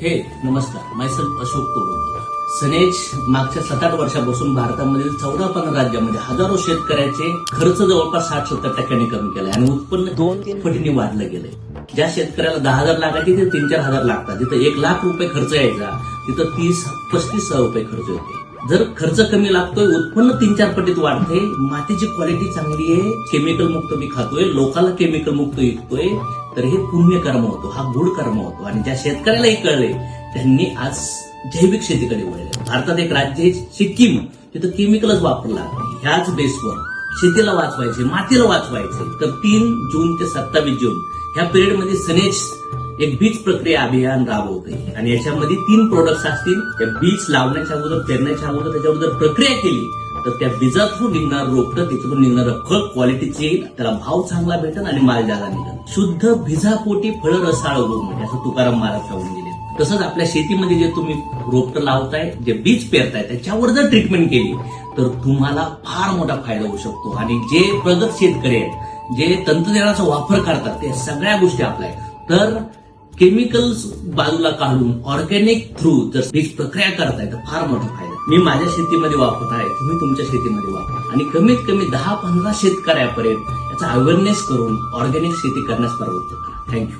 हे नमस्कार. मायसेल्फ अशोक तोडकर सनेज मागच्या सात आठ वर्षापासून भारतामधील चौदा पंधरा राज्यामध्ये हजारो शेतकऱ्याचे खर्च जवळपास साठ सत्तर टक्क्यांनी कमी केलाय आणि उत्पन्न दोन तीन पटीने वाढलं गेलंय. ज्या शेतकऱ्याला दहा हजार लागायचे ते तीन चार हजार लागतात. तिथं एक लाख रुपये खर्च यायचा तिथं तीस पस्तीस हजार रुपये खर्च येते जर खर्च कमी लागतोय उत्पन्न तीन चार पटीत वाढते मातीची क्वालिटी चांगली आहे केमिकल मुक्त मी खातोय लोकांना केमिकल मुक्त विकतोय तर हे पुण्यकर्म होतो हा गुढ कर्म होतो. आणि ज्या शेतकऱ्यालाही कळले त्यांनी आज जैविक शेतीकडे वळले. भारतात एक राज्य आहे सिक्कीम. तिथं केमिकलच वापरला. ह्याच बेसवर शेतीला वाचवायचे मातीला वाचवायचे. तर तीन जून ते सत्तावीस जून ह्या पिरियडमध्ये सनेज एक बीज प्रक्रिया अभियान राबवते आणि याच्यामध्ये तीन प्रोडक्ट्स असतील. त्या बीज लावण्याच्या अगोदर पेरण्याच्या अगोदर त्याच्या अगोदर प्रक्रिया केली तर त्या बीजा थ्रू हो निघणार रोपटं तिथून निघणार फळ क्वालिटीचे येईल त्याला भाव चांगला भेटेल आणि माल जादा निघेल शुद्ध भिजापोटी फळ रसाळ उगवू म्हणजे असं तुकाराम महाराज सांगून गेले. तसंच आपल्या शेतीमध्ये जे तुम्ही रोपटं लावताय जे बीज पेरताय त्याच्यावर जर ट्रीटमेंट केली तर तुम्हाला फार मोठा फायदा होऊ शकतो. आणि जे प्रगत शेतकरी आहेत जे तंत्रज्ञानाचा वापर करतात ते सगळ्या गोष्टी आपल्या आहेत. तर केमिकल्स बाजूला काढून ऑर्गॅनिक थ्रू जर बीज प्रक्रिया करताय तर फार मोठा फायदा मी माझ्या शेतीमध्ये वापरत आहे तुम्ही तुमच्या शेतीमध्ये वापरा. आणि कमीत कमी दहा पंधरा शेतकऱ्यापर्यंत याचा अवेअरनेस करून ऑर्गॅनिक शेती करण्यास प्रवृत्त करा थँक्यू